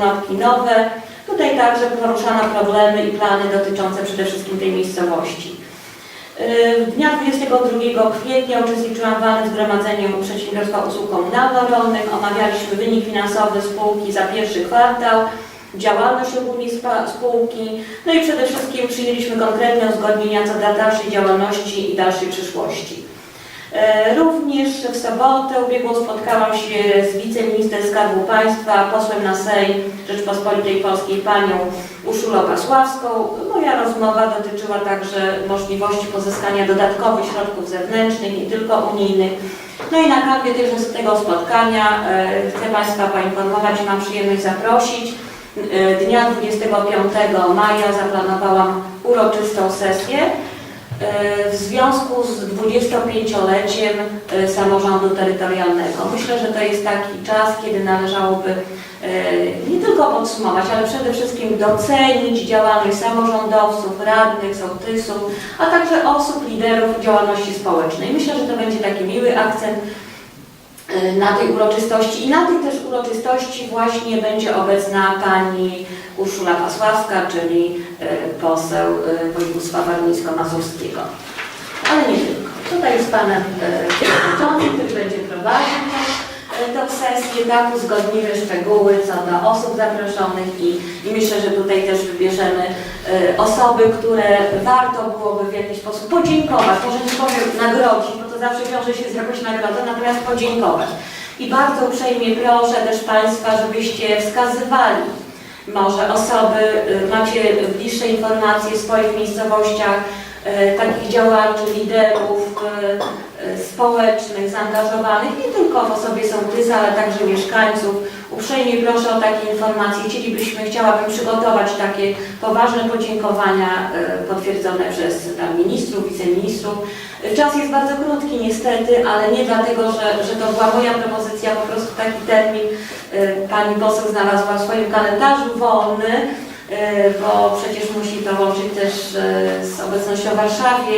Konopki nowe. Tutaj także poruszano problemy i plany dotyczące przede wszystkim tej miejscowości. Yy, Dnia 22 kwietnia uczestniczyłam w zgromadzeniu Przedsiębiorstwa Usług Komunalno-Rolnych. Omawialiśmy wynik finansowy spółki za pierwszy kwartał, działalność ogólnie spółki, no i przede wszystkim przyjęliśmy konkretne uzgodnienia co do dalszej działalności i dalszej przyszłości. E, Również w sobotę ubiegłą spotkałam się z wiceminister Skarbu Państwa, posłem na Sejm Rzeczpospolitej Polskiej panią Urszulą Pasławską. Moja rozmowa dotyczyła także możliwości pozyskania dodatkowych środków zewnętrznych, nie tylko unijnych. No i na kanwie też z tego spotkania e, chcę Państwa poinformować, mam przyjemność zaprosić. E, Dnia 25 maja zaplanowałam uroczystą sesję w związku z 25-leciem e, samorządu terytorialnego. Myślę, że to jest taki czas, kiedy należałoby e, nie tylko podsumować, ale przede wszystkim docenić działalność samorządowców, radnych, sołtysów, a także osób, liderów działalności społecznej. Myślę, że to będzie taki miły akcent e, na tej uroczystości i na tej też uroczystości właśnie będzie obecna pani Urszula Pasławska, czyli e, poseł e, województwa warmińsko-mazurskiego. Ale nie tylko. Tutaj jest panem e, przewodniczącym, który będzie prowadził tę sesję, tak uzgodnimy szczegóły co do osób zaproszonych i, i myślę, że tutaj też wybierzemy osoby, które warto byłoby w jakiś sposób podziękować, może nie powiem nagrodzić, to zawsze wiąże się z jakąś nagrodą, natomiast podziękować. I bardzo uprzejmie proszę też Państwa, żebyście wskazywali może osoby, y, macie bliższe informacje w swoich miejscowościach, y, takich działaczy, liderów y, społecznych, zaangażowanych, nie tylko w osobie sołtysa, ale także mieszkańców. Uprzejmie proszę o takie informacje. Chcielibyśmy, chciałabym przygotować takie poważne podziękowania y, potwierdzone przez tam ministrów, wiceministrów. Czas jest bardzo krótki niestety, ale nie dlatego, że, że to była moja propozycja, po prostu taki termin y, pani poseł znalazła w swoim kalendarzu wolny, bo przecież musi to łączyć też y, z obecnością w Warszawie,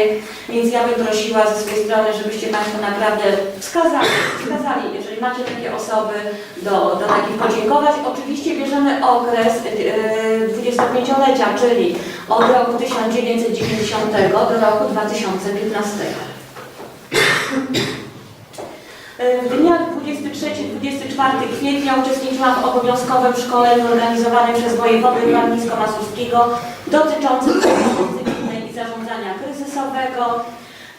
więc ja bym prosiła ze swojej strony, żebyście Państwo naprawdę wskazali, wskazali, jeżeli macie takie osoby do, do takich podziękować. Oczywiście bierzemy okres y, 25-lecia, czyli od roku 1990 do roku 2015. W dniach 23-24 kwietnia uczestniczyłam w obowiązkowym szkoleniu organizowanym przez wojewodę warmińsko-mazurskiego dotyczącym cywilnej i zarządzania kryzysowego.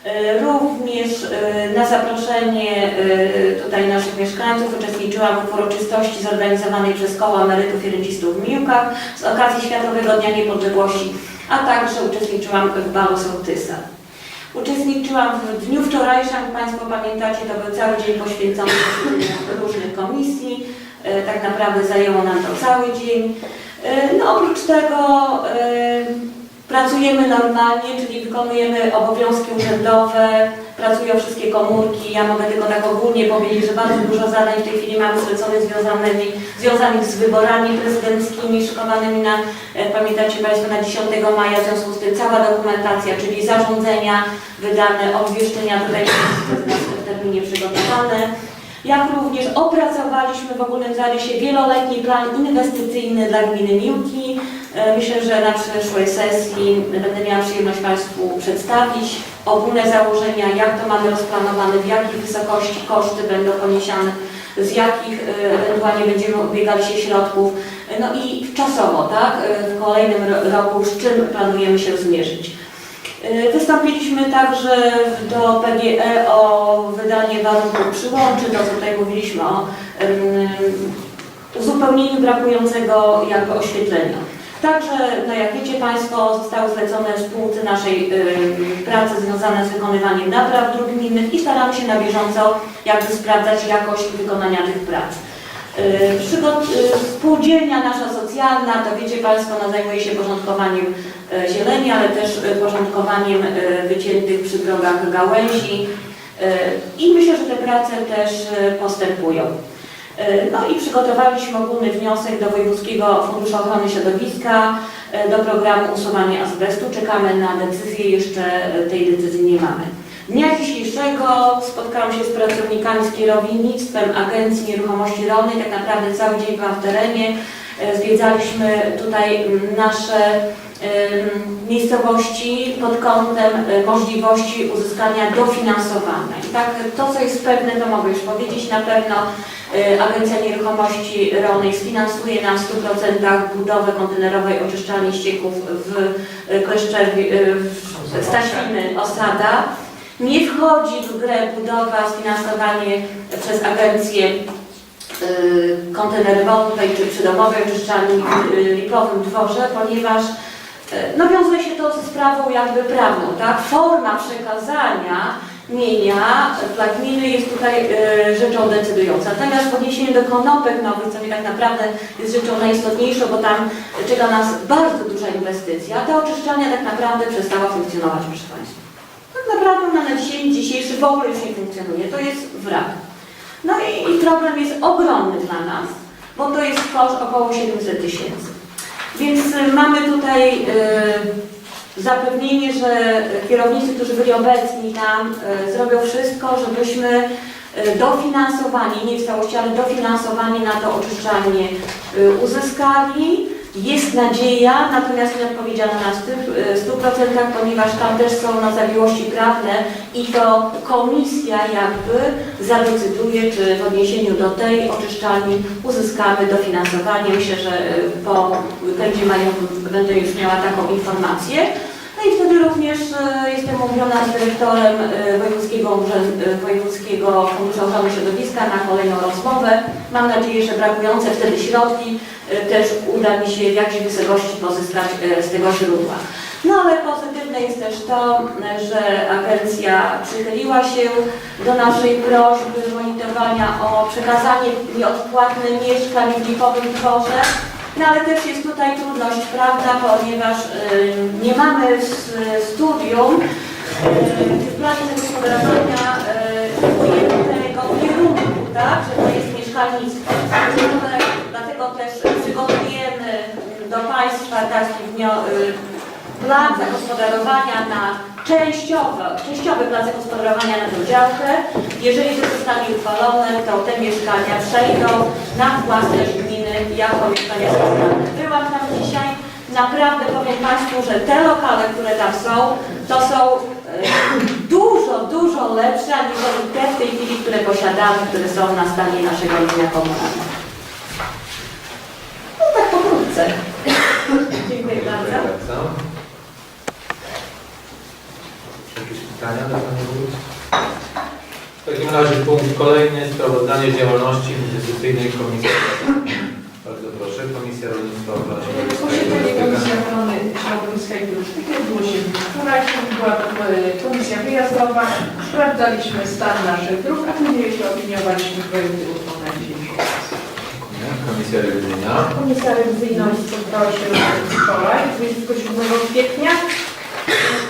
E, Również e, na zaproszenie e, tutaj naszych mieszkańców uczestniczyłam w uroczystości zorganizowanej przez Koło Emerytów i Rencistów w Miłkach z okazji Światowego Dnia Niepodległości, a także uczestniczyłam w balu sołtysa. Uczestniczyłam w dniu wczorajszym, jak Państwo pamiętacie, to był cały dzień poświęcony różnych komisji. E, Tak naprawdę zajęło nam to cały dzień. E, No oprócz tego e, pracujemy normalnie, czyli wykonujemy obowiązki urzędowe, pracują wszystkie komórki. Ja mogę tylko tak ogólnie powiedzieć, że bardzo dużo zadań w tej chwili mamy zleconych związanymi, związanych z wyborami prezydenckimi szykowanymi na, e, pamiętacie Państwo, na 10 maja, w związku z tym cała dokumentacja, czyli zarządzenia wydane, obwieszczenia tutaj w terminie przygotowane. Jak również opracowaliśmy w ogólnym zarysie wieloletni plan inwestycyjny dla gminy Miłki. E, Myślę, że na przyszłej sesji będę miała przyjemność Państwu przedstawić ogólne założenia, jak to mamy rozplanowane, w jakiej wysokości koszty będą poniesione, z jakich e, ewentualnie będziemy ubiegali się środków, E, no i czasowo, tak, w kolejnym ro- roku z czym planujemy się zmierzyć. E, Wystąpiliśmy także do PGE o wydanie warunków przyłączy, to tutaj mówiliśmy o uzupełnieniu brakującego jakby oświetlenia. Także, no jak wiecie Państwo, zostały zlecone spółce naszej em, prace związane z wykonywaniem napraw dróg gminnych i staramy się na bieżąco jakby sprawdzać jakość wykonania tych prac. Y, Przygot, y, spółdzielnia nasza socjalna, to wiecie Państwo, no, zajmuje się porządkowaniem y, zieleni, ale też porządkowaniem wyciętych przy drogach gałęzi i myślę, że te prace też postępują. No i przygotowaliśmy ogólny wniosek do Wojewódzkiego Funduszu Ochrony Środowiska do programu usuwania azbestu. Czekamy na decyzję, jeszcze tej decyzji nie mamy. Dnia dzisiejszego spotkałam się z pracownikami z kierownictwem Agencji Nieruchomości Rolnej. Tak naprawdę cały dzień byłam w terenie. e, zwiedzaliśmy tutaj nasze em, miejscowości pod kątem e, możliwości uzyskania dofinansowania. I tak to, co jest pewne, to mogę już powiedzieć, na pewno e, Agencja Nieruchomości Rolnej sfinansuje nam w 100% budowę kontenerowej oczyszczalni ścieków w e, Kleszczewie, e, w Staśliny Osada. Nie wchodzi w grę budowa, sfinansowanie przez agencję y, kontenerowej czy przydomowej oczyszczalni w y, Lipowym Dworze, ponieważ y, no, wiązuje się to ze sprawą jakby prawną, tak? Forma przekazania mienia dla gminy jest tutaj rzeczą decydującą. Natomiast w odniesieniu do konopek nowych, co mi tak naprawdę jest rzeczą najistotniejszą, bo tam czeka nas bardzo duża inwestycja, ta oczyszczalnia tak naprawdę przestała funkcjonować, proszę Państwa. Tak naprawdę ona na dzień dzisiejszy w ogóle już nie funkcjonuje. To jest wrak. No i, i problem jest ogromny dla nas, bo to jest koszt około 700 tysięcy. Więc y, mamy tutaj y, zapewnienie, że kierownicy, którzy byli obecni tam, y, zrobią wszystko, żebyśmy y, dofinansowani, nie w całości, ale dofinansowani na to oczyszczalnie y, uzyskali. Jest nadzieja, natomiast nie odpowiedziano na stu- y, 100%, ponieważ tam też są no, zawiłości prawne i to komisja jakby zadecyduje, czy w odniesieniu do tej oczyszczalni uzyskamy dofinansowanie. Myślę, że y, po weekendzie majowym będę już miała taką informację. No i wtedy również y, jestem umówiona z dyrektorem y, Wojewódzkiego, y, Wojewódzkiego Funduszu Ochrony Środowiska na kolejną rozmowę. Mam nadzieję, że brakujące wtedy środki też uda mi się w jakiejś wysokości pozyskać z tego źródła. No ale pozytywne jest też to, że agencja przychyliła się do naszej prośby monitorowania o przekazanie nieodpłatne mieszkań w Lipowym Dworze. No ale też jest tutaj trudność, prawda, ponieważ y, nie mamy w studium y, w planie zagospodarowania y, ujętego kierunku, tak, że to jest mieszkalnictwo. Dlatego też przygotujemy do Państwa taki y, plan zagospodarowania na częściowy, częściowy plan zagospodarowania na tę działkę. Jeżeli to zostanie uchwalone, to te mieszkania przejdą na własność gminy jako mieszkania socjalne. Byłam tam dzisiaj. Naprawdę powiem Państwu, że te lokale, które tam są, to są e, dużo, dużo lepsze aniżeli te w tej chwili, które posiadamy, które są na stanie naszego mienia komunalnego. No tak pokrótce. Dziękuję bardzo. Jakieś pytania do Pani? W takim razie punkt kolejny, sprawozdanie z działalności inwestycyjnej Komisji. Bardzo proszę, Komisja Rolnictwa Ochrony Posiedzenie Komisji Środowiska. Ochrony Środowiska Turystyki odbyło się wczoraj. Była e, komisja wyjazdowa. Sprawdzaliśmy stan naszych dróg, a później opiniowaliśmy projekty uchwał na. Komisja Rewizyjna. Komisja rewizyjna spotkała się wczoraj, 27 kwietnia.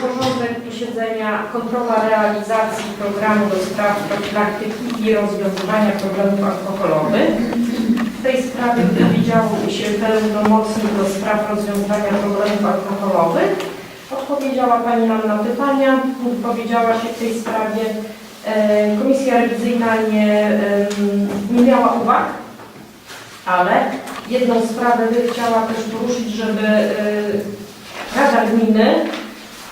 Porządek posiedzenia kontrola realizacji programu do spraw profilaktyki i rozwiązywania problemów alkoholowych. W tej sprawie wypowiedziało się pełnomocnik do spraw rozwiązywania problemów alkoholowych. Odpowiedziała Pani nam na pytania, wypowiedziała się w tej sprawie. E, Komisja rewizyjna nie, nie miała uwag, ale jedną sprawę chciała też poruszyć, żeby e, Rada Gminy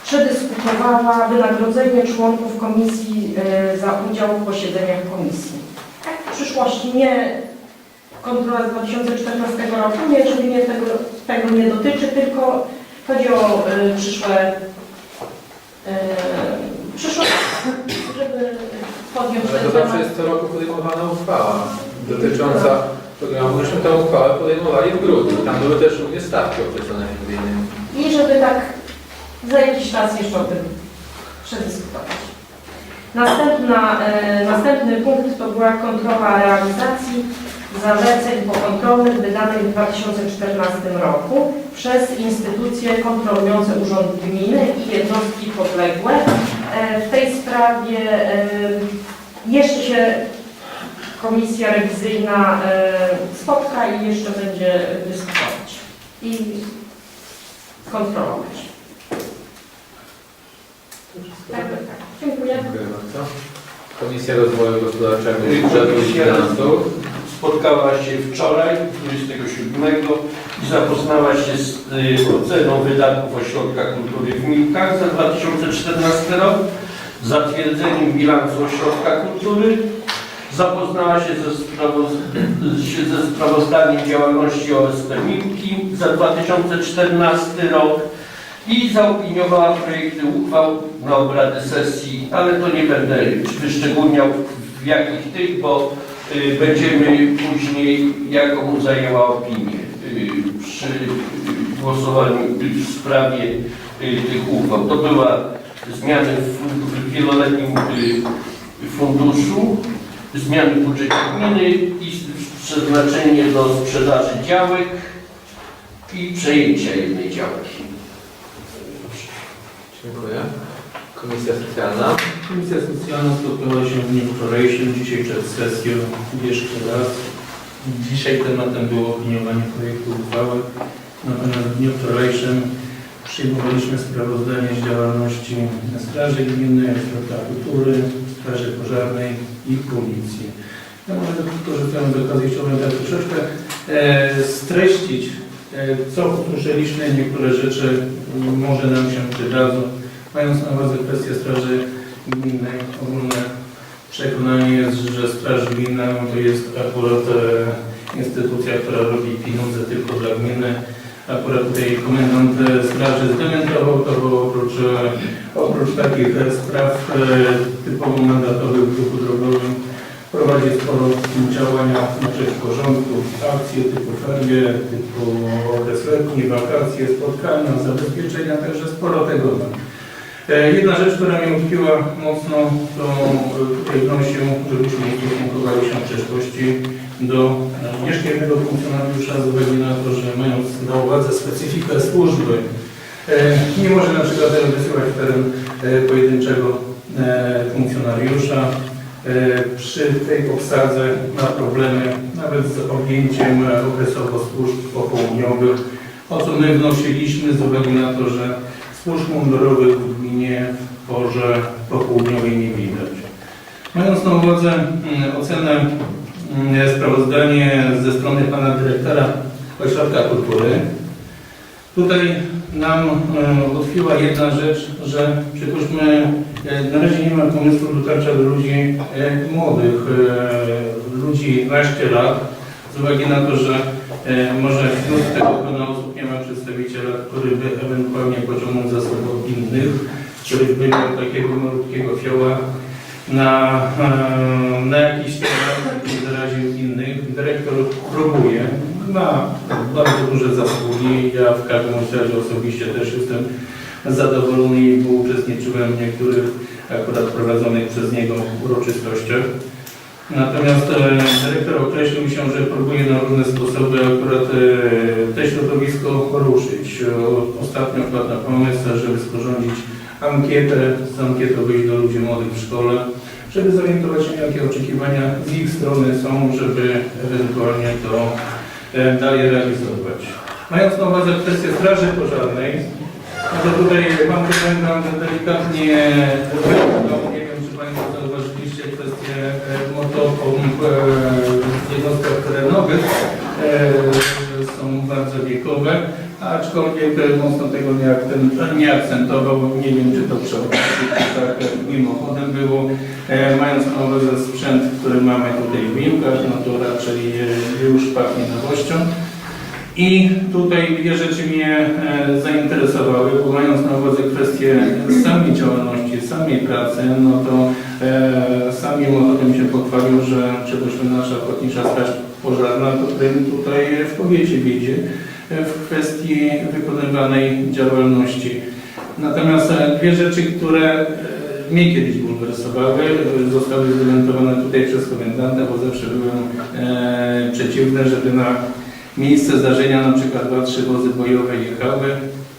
przedyskutowała wynagrodzenie członków komisji e, za udział w posiedzeniach komisji. Tak, w przyszłości nie kontrola z 2014 roku, nie, czyli nie tego, tego nie dotyczy, tylko chodzi o e, przyszłe e, przyszłość, żeby podjąć Ale ten to zawsze temat. jest co roku podejmowana uchwała dotycząca programu. Myśmy tę uchwałę podejmowali w grudniu. Tam były też również stawki określone między innymi. I żeby tak za jakiś czas jeszcze o tym przedyskutować. Następna, e, następny punkt to była kontrola realizacji zaleceń pokontrolnych wydanych w 2014 roku przez instytucje kontrolujące Urząd Gminy i jednostki podległe. E, w tej sprawie e, jeszcze się komisja rewizyjna e, spotka i jeszcze będzie dyskutować i kontrolować. Tak, tak. Dziękuję. Dziękuję bardzo. Komisja Rozwoju Gospodarczego i Finansów. Spotkała się wczoraj, 27 i zapoznała się z y, oceną wydatków Ośrodka Kultury w Milkach za 2014 rok, zatwierdzeniem bilansu Ośrodka Kultury, zapoznała się ze, sprawoz ze sprawozdaniem działalności OSP Milki za 2014 rok i zaopiniowała projekty uchwał na obrady sesji, ale to nie będę wyszczególniał w jakich tych, bo będziemy później, jaką zajęła opinię y, przy y, głosowaniu y, w sprawie y, tych uchwał. To była zmiany w, wieloletnim y, funduszu, zmiany w budżecie gminy i przeznaczenie do sprzedaży działek i przejęcia jednej działki. Dziękuję. Komisja Socjalna. Komisja Socjalna spotkała się w dniu wczorajszym, dzisiaj przed sesją jeszcze raz. Dzisiaj tematem było opiniowanie projektu uchwały, natomiast w dniu wczorajszym przyjmowaliśmy sprawozdanie z działalności Straży Gminnej, Ośrodka Kultury, Straży Pożarnej i Policji. Ja może korzystając z okazji chciałbym tak troszeczkę e, streścić, e, co usłyszeliśmy, niektóre rzeczy m, może nam się przydadzą. Mając na uwadze kwestię Straży Gminnej, ogólne przekonanie jest, że Straż Gminna to jest akurat e, instytucja, która robi pieniądze tylko dla gminy. Akurat tutaj komendant e, straży zdementował to, bo oprócz, e, oprócz takich spraw typowo mandatowych w ruchu drogowym prowadzi sporo działania na rzecz porządku, akcje typu ferie, typu okres letni, wakacje, spotkania, zabezpieczenia, także sporo tego Jedna rzecz, która mnie utkwiła mocno, to e, wnosił, żebyśmy ustosunkowali się w przyszłości do e, nieszczególnego funkcjonariusza z uwagi na to, że mając na uwadze specyfikę służby, e, nie może na przykład wysyłać w teren e, pojedynczego e, funkcjonariusza. E, Przy tej obsadze ma problemy nawet z objęciem e, okresowo służb popołudniowych, o co my wnosiliśmy z uwagi na to, że służb mundurowych w gminie porze popołudniowej nie widać. Mając na uwadze mm, ocenę, mm, sprawozdanie ze strony pana dyrektora Ośrodka Kultury, tutaj nam e, utkwiła jedna rzecz, że przypuśćmy, e, na razie nie ma pomysłu dotarcia do ludzi e, młodych, e, ludzi naście lat, z uwagi na to, że może wśród tego grona osób nie ma przedstawiciela, który by ewentualnie pociągnął za sobą innych, który by miał takiego malutkiego fioła na, e, na jakiś temat, który zaraził innych. Dyrektor próbuje, ma bardzo duże zasługi. Ja w każdym razie osobiście też jestem zadowolony, bo uczestniczyłem w niektórych akurat prowadzonych przez niego uroczystościach. Natomiast e, dyrektor określił się, że próbuje na różne sposoby akurat e, te środowisko poruszyć. O, ostatnio wpadł na pomysł, żeby sporządzić ankietę, z ankietą wyjść do ludzi młodych w szkole, żeby zorientować się, jakie oczekiwania z ich strony są, żeby ewentualnie to e, dalej realizować. Mając na uwadze kwestię Straży Pożarnej, no to tutaj mam komendant delikatnie wyjątkowo, nie wiem czy Państwo zauważyliście kwestię e, motopomp e, w jednostkach terenowych, e, są bardzo wiekowe, aczkolwiek e, mocno tego nie, akcent, nie akcentował, nie wiem czy to czy tak mimochodem było, mając na uwadze sprzęt, który mamy tutaj w Miłkach, no to raczej już pachnie nowością. I tutaj dwie rzeczy mnie zainteresowały, bo mając na uwadze kwestię samej działalności, samej pracy, no to sam mimo o tym się pochwalił, że przypuśćmy nasza Ochotnicza Straż Pożarna prym tutaj w powiecie wiedzie e, w kwestii wykonywanej działalności. Natomiast e, dwie rzeczy, które e, mnie kiedyś bulwersowały, e, zostały zdementowane tutaj przez komendanta, bo zawsze byłem e, przeciwny, żeby na miejsce zdarzenia, na przykład dwa, trzy wozy bojowe jechały.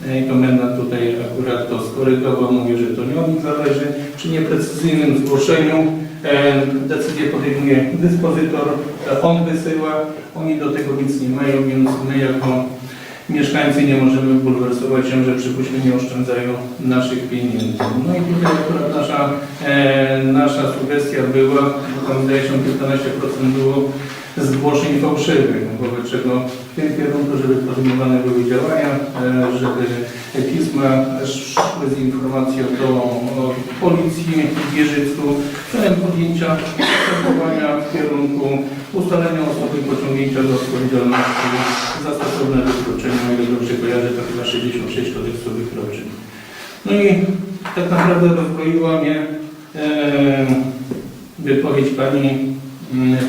E, I komendant tutaj akurat to skorygował, mówi, że to nie od nich zależy. Przy nieprecyzyjnym zgłoszeniu e, decyzję podejmuje dyspozytor, on wysyła, oni do tego nic nie mają, więc my jako mieszkańcy nie możemy bulwersować się, że przypuśćmy nie oszczędzają naszych pieniędzy. No i tutaj akurat nasza, e, nasza sugestia była, bo tam zdaje się 15% było zgłoszeń fałszywych, wobec czego w tym kierunku, żeby podejmowane były działania, e, żeby pisma szły z informacją do policji w Wieżycku celem podjęcia postępowania w kierunku ustalenia osoby pociągnięcia do odpowiedzialności za stosowne wykroczenie, o ile dobrze kojarzę, to chyba 66 kodeksu wykroczeń. No i tak naprawdę rozbroiła mnie e, wypowiedź pani,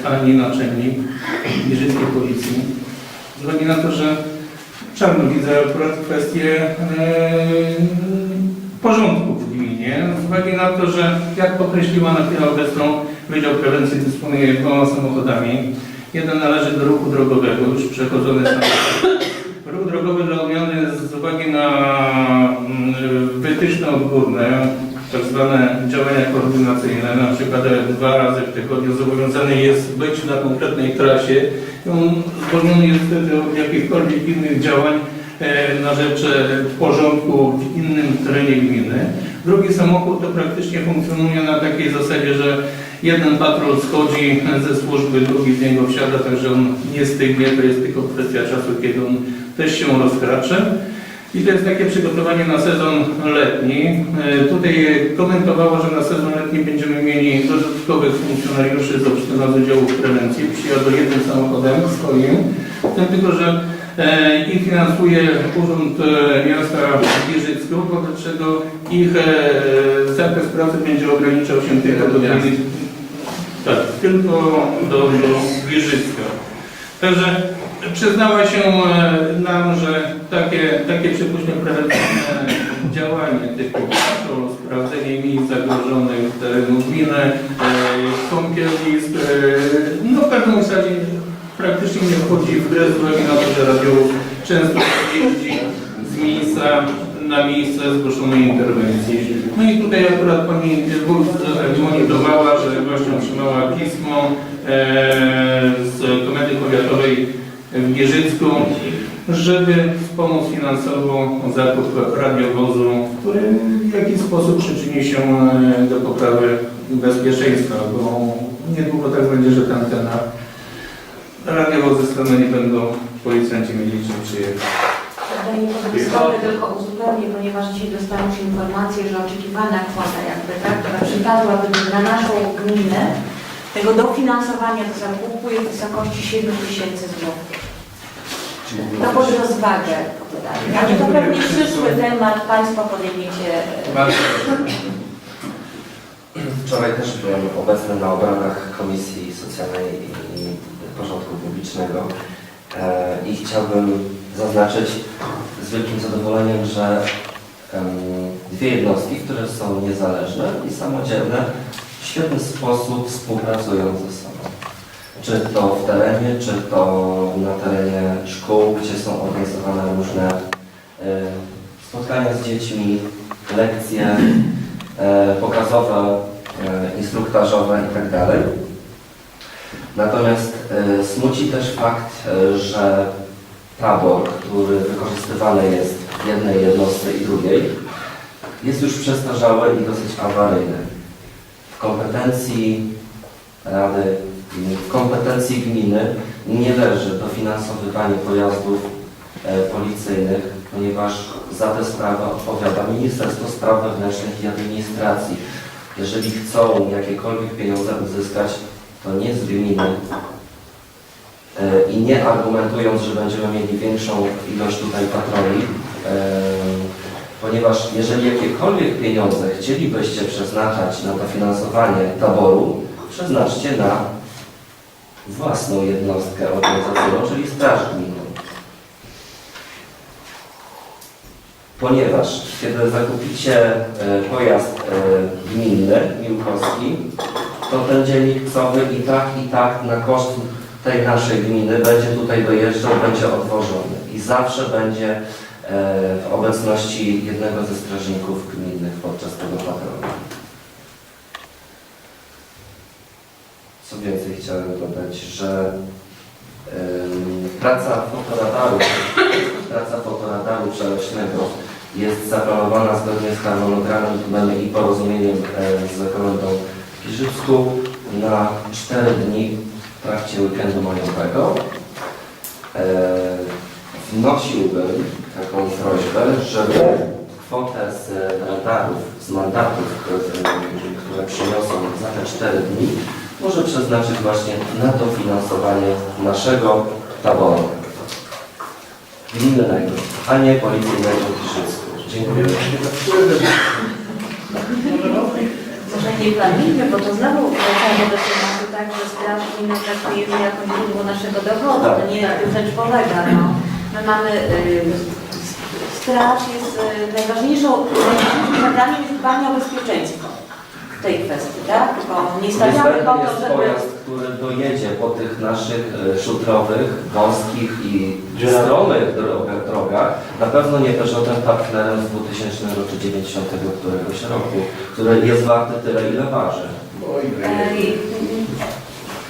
pani naczelnik Wieżyckiej Policji. Z uwagi na to, że czarno widzę akurat kwestię e, porządku w gminie, z uwagi na to, że jak określiła na chwilę obecną Wydział Prewencji dysponuje dwoma samochodami. Jeden należy do ruchu drogowego, już przechodzony samochód. Ruch drogowy dla odmiany z uwagi na mm, wytyczne odgórne, zwane działania koordynacyjne, na przykład dwa razy w tygodniu zobowiązany jest być na konkretnej trasie. I On zwolniony jest wtedy od jakichkolwiek innych działań e, na rzecz e, porządku w innym terenie gminy. Drugi samochód to praktycznie funkcjonuje na takiej zasadzie, że jeden patrol schodzi ze służby, drugi z niego wsiada, także on nie stygnie, to jest tylko kwestia czasu, kiedy on też się rozkracze. I to jest takie przygotowanie na sezon letni. E, Tutaj komentowało, że na sezon letni będziemy mieli dodatkowych funkcjonariuszy z obszarnego działów prewencji. Przyjadą jednym samochodem swoim. Tym tylko, że e, ich finansuje Urząd e, Miasta Giżyckiego, wobec czego ich zakres pracy będzie ograniczał się tylko do. Tak, tylko do, do Giżycka. Także przyznała się nam, że takie, takie przypuśćmy prewencyjne działanie typu patrol, sprawdzenie miejsc zagrożonych terenu gminy, e, kąpielisk, e, no w każdym razie praktycznie nie wchodzi w grę z uwagi na to, że radio często jeździ z miejsca na miejsce zgłoszonej interwencji. No i tutaj akurat pani wójt monitorowała, że właśnie otrzymała pismo e, z Komendy Powiatowej w Gierzycku, żeby wspomóc finansowo zakup radiowozu, który w jakiś sposób przyczyni się e, do poprawy bezpieczeństwa, bo niedługo tak będzie, że tam ten radiowozy stanu nie będą policjanci mieli czym przyjechać. Przewodniczący, tylko uzupełnię, ponieważ dzisiaj dostałam już informację, że oczekiwana kwota jakby, tak, która przypadłaby na naszą gminę, tego dofinansowania do zakupu jest w wysokości 7 tysięcy złotych. To pod rozwagę. Ale to pewnie przyszły temat, Państwo podejmiecie. Wczoraj też byłem obecny na obradach Komisji Socjalnej i Porządku Publicznego e, i chciałbym zaznaczyć z wielkim zadowoleniem, że dwie jednostki, które są niezależne i samodzielne, w świetny sposób współpracują ze sobą. Czy to w terenie, czy to na terenie szkół, gdzie są organizowane różne e, spotkania z dziećmi, lekcje e, pokazowe, e, instruktażowe itd. Natomiast e, smuci też fakt, że tabor, który wykorzystywany jest w jednej jednostce i drugiej, jest już przestarzały i dosyć awaryjny. W kompetencji Rady, w kompetencji gminy nie leży dofinansowywanie pojazdów e, policyjnych, ponieważ za tę sprawę odpowiada Ministerstwo Spraw Wewnętrznych i Administracji. Jeżeli chcą jakiekolwiek pieniądze uzyskać, to nie z gminy e, i nie argumentując, że będziemy mieli większą ilość tutaj patroli, e, ponieważ jeżeli jakiekolwiek pieniądze chcielibyście przeznaczać na dofinansowanie taboru, przeznaczcie na własną jednostkę organizacyjną, czyli Straż Gminną. Ponieważ kiedy zakupicie e, pojazd e, gminny, miłkowski, to ten dzielnicowy i tak, i tak na koszt tej naszej gminy będzie tutaj dojeżdżał, będzie odwożony i zawsze będzie e, w obecności jednego ze strażników gminnych podczas tego patrolu. Więcej chciałem dodać, że praca fotoradaru, praca fotoradaru przeleśnego jest zaplanowana zgodnie z harmonogramem i porozumieniem z komendą w na 4 dni w trakcie weekendu majowego. Wnosiłbym taką prośbę, żeby kwotę z radarów, z mandatów, które przyniosą za te 4 dni, może przeznaczyć właśnie na dofinansowanie naszego taboru gminnego, a nie policyjnego w Giżycku. Dziękuję. Może nie planujmy, bo to znowu wracamy do tematu tak, że straż gminną traktujemy jako źródło naszego dochodu. To nie na tym rzecz polega. No. My mamy, y, straż jest y, najważniejszą, najważniejszym zadaniem jest dbanie o bezpieczeństwo w tej kwestii, tak? Bo nie stawiamy po to, jest żeby... pojazd, który dojedzie po tych naszych e, szutrowych, wąskich i stromych drogach, drogach, na pewno nie Peugeotem partnerem z 2000 czy 90 któregoś roku, który jest warty tyle, ile waży.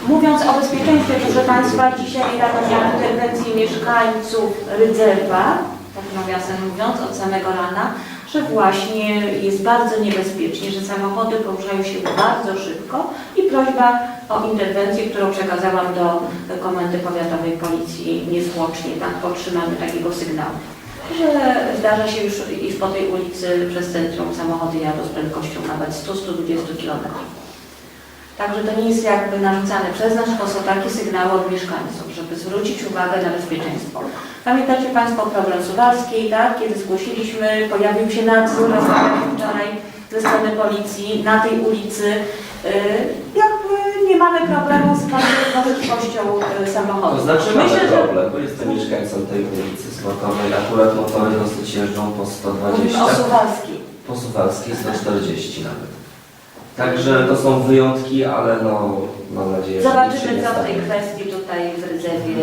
Mówiąc o bezpieczeństwie, proszę Państwa, dzisiaj rano miałam interwencję mieszkańców Rydzewa, tak nawiasem mówiąc, od samego rana, że właśnie jest bardzo niebezpiecznie, że samochody poruszają się bardzo szybko i prośba o interwencję, którą przekazałam do Komendy Powiatowej Policji niezwłocznie, tak, po otrzymaniu takiego sygnału, że zdarza się już, iż po tej ulicy przez centrum samochody jadą z prędkością nawet 100-120 km. Także to nie jest jakby narzucane przez nas, tylko są takie sygnały od mieszkańców, żeby zwrócić uwagę na bezpieczeństwo. Pamiętacie Państwo problem Suwalskiej, tak? Kiedy zgłosiliśmy, pojawił się nadzór wczoraj ze strony policji na tej ulicy. Yy, Jakby nie mamy problemu z prędkością yy, samochodu. To znaczy mamy Myślę, że problem, bo jestem mieszkańcem tej ulicy Sportowej, akurat motory dosyć jeżdżą po mówimy 120, o Suwalskiej. po Suwalskiej 140 nawet. Także to są wyjątki, ale no mam nadzieję, że nic się Zobaczymy, nie co w tej stanie. kwestii tutaj w Rydzewie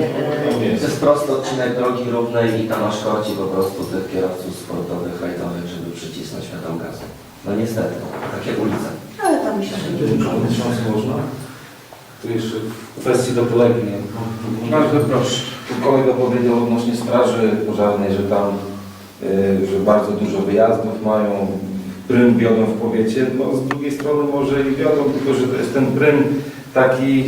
To jest prosty odcinek drogi równej i tam masz korci po prostu tych kierowców sportowych, rajdowych, żeby przycisnąć wiadomo gazu. No niestety, takie ulice. ale to myślę, że nie. Można? Tu jeszcze w kwestii do kolegi. nie? Bardzo proszę. Tu kolega powiedział odnośnie straży pożarnej, że tam y, że bardzo dużo wyjazdów mają, prym wiodą w powiecie. No z drugiej strony może i wiodą, tylko że to jest ten prym taki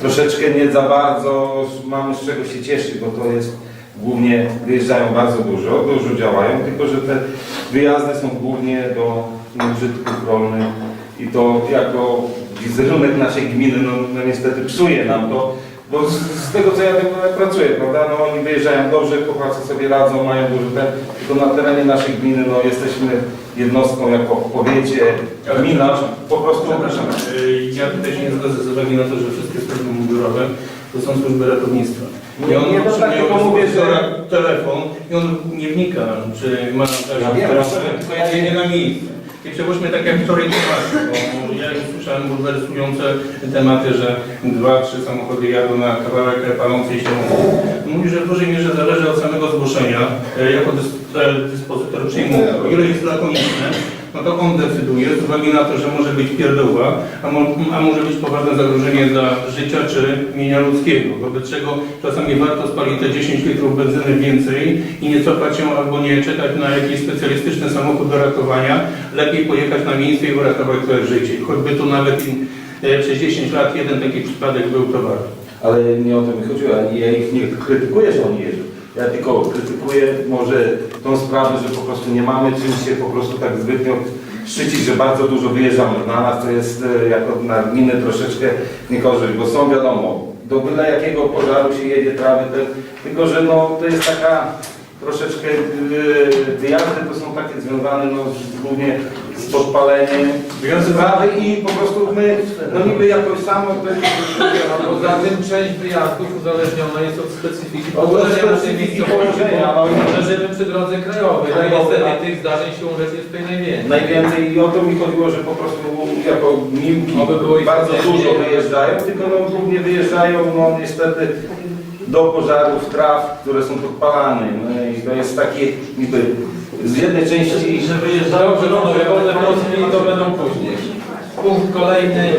troszeczkę nie za bardzo mamy z czego się cieszyć, bo to jest głównie wyjeżdżają bardzo dużo, dużo działają, tylko że te wyjazdy są głównie do użytków rolnych i to jako wizerunek naszej gminy no, no niestety psuje nam to, bo z, z tego co ja pracuję, prawda, no oni wyjeżdżają dobrze, chłopacy sobie radzą, mają duży ten, tylko na terenie naszej gminy no jesteśmy jednostką jako w powiecie, gmina, po prostu Przepraszam, y, ja tutaj się nie zgodzę z uwagi na to, że wszystkie służby mundurowe to są służby ratownictwa. I on Nie, no tak, tylko mówię, że- telefon i on nie wnika, czy ma Ja wiem, tylko ja nie na miejsce. I przepuśćmy tak jak wczoraj tłumaczył, bo ja już słyszałem bulwersujące tematy, że dwa, trzy samochody jadą na kawałek palącej się Mówi, że w dużej mierze zależy od samego zgłoszenia. E, Jako e, dyspozytor przyjmuje. O ile jest lakoniczne, no to on decyduje z uwagi na to, że może być pierdoła, a, mo, a może być poważne zagrożenie dla życia czy mienia ludzkiego. Wobec czego czasami warto spalić te 10 litrów benzyny więcej i nie cofać się albo nie czekać na jakiś specjalistyczny samochód do ratowania. Lepiej pojechać na miejsce i uratować to życie. Choćby tu nawet e, przez 10 lat jeden taki przypadek był, to warto. Ale nie o to mi chodziło, ja ich nie krytykuję, że oni jeżdżą. Ja tylko krytykuję może tą sprawę, że po prostu nie mamy czym się po prostu tak zbytnio szczycić, że bardzo dużo wyjeżdżamy. Dla nas to jest e, jako na gminę troszeczkę niekorzyść, bo są wiadomo, do byle jakiego pożaru się jedzie trawy, te, tylko że no, to jest taka troszeczkę e, wyjazdy to są takie związane no, głównie z podpaleniem sprawy i po prostu my no niby jakoś samo A poza tym część wyjazdów uzależniona jest od specyfiki Od specyfiki położenia, bo no i- leżymy przy drodze krajowej, no i Krajowej, niestety tych zdarzeń siłą rzeczy jest tutaj najwięcej. Najwięcej i o to mi chodziło, że po prostu jako miłki Oby było ich bardzo więcej. dużo wyjeżdżają, tylko no głównie wyjeżdżają no niestety do pożarów traw, które są podpalane. No i to jest takie niby z jednej części, że wyjeżdżają, Dobrze, panowie, wolne wnioski to będą później. Punkt kolejny,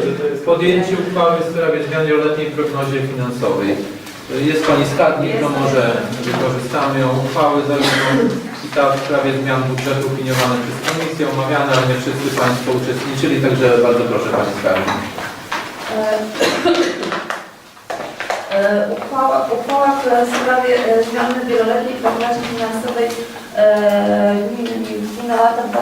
podjęcie uchwały w sprawie zmian wieloletniej prognozie finansowej. Jest Pani skarbnik, to może wykorzystamy ją. Uchwały zarówno i ta w sprawie zmian budżetu opiniowane przez Komisję, omawiane, ale nie wszyscy Państwo uczestniczyli, także bardzo proszę Pani skarbnik. E, Uchwała, uchwała w sprawie e, zmiany wieloletniej prognozy finansowej gminy na lata 2015-2021.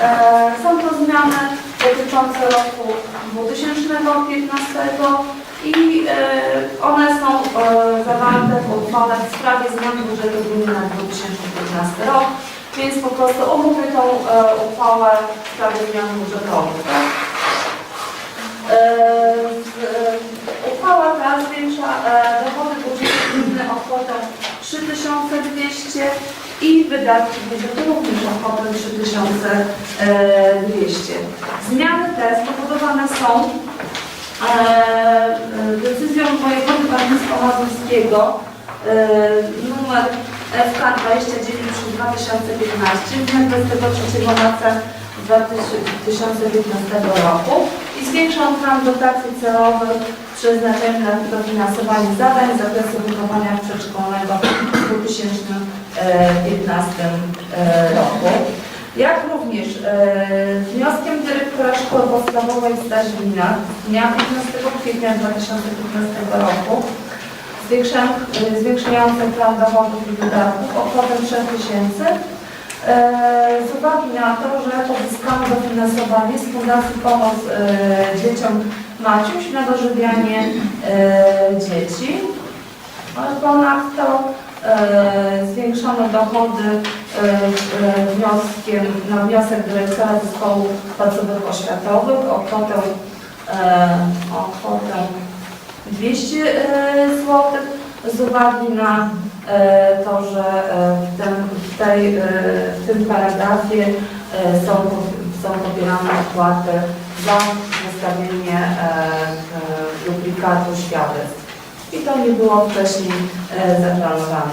E, Są to zmiany dotyczące roku 2015 i e, one są zawarte w uchwale w sprawie zmian budżetu gminy na 2015 rok, więc po prostu omówię tą uchwałę w sprawie zmian budżetowych. Uchwała ta zwiększa e, dochody budżetu gminy o kwotę 3200 i wydatki budżetu również o kwotę 3200. Zmiany te spowodowane są e, decyzją wojewody warmińsko-mazurskiego e, numer FK 29 przez 2015 z dnia 23 marca 2015 roku i zwiększą plan dotacji celowych przeznaczonych na dofinansowanie zadań z zakresu wychowania przedszkolnego w 2015 roku. Jak również e, wnioskiem dyrektora Szkoły Podstawowej w Staźwinach z dnia 15 kwietnia 2015 roku zwiększając, e, zwiększającym plan dochodów i wydatków o kwotę 3000 E, Z uwagi na to, że pozyskano dofinansowanie z Fundacji Pomoc e, Dzieciom Maciuś na dożywianie e, dzieci. Ponadto e, zwiększono dochody e, e, wnioskiem, na wniosek dyrektora zespołu placówek oświatowych o kwotę, e, o kwotę 200 zł z uwagi na e, to, że e, w tym, w tej, e, w tym paragrafie e, są, są pobierane opłaty za wystawienie e, e, duplikatu świadectw. I to nie było wcześniej e, zaplanowane.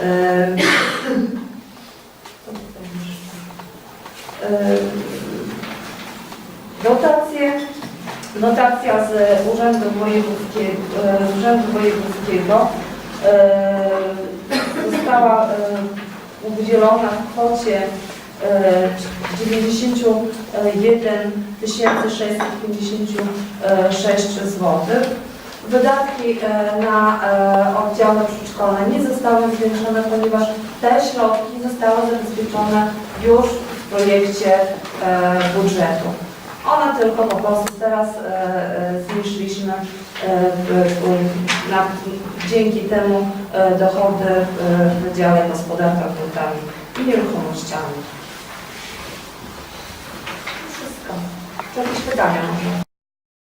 E, e, Dotacje Notacja z Urzędu Wojewódzkiego, e, Urzędu Wojewódzkiego e, została e, udzielona w kwocie e, 91 656 zł. Wydatki e, na e, oddziały przedszkolne nie zostały zwiększone, ponieważ te środki zostały zabezpieczone już w projekcie e, budżetu. One tylko po prostu teraz e, e, zmniejszyliśmy e, na, dzięki temu e, dochody w, w Wydziale Gospodarka Gruntami i Nieruchomościami. Wszystko. Czy jakieś pytania?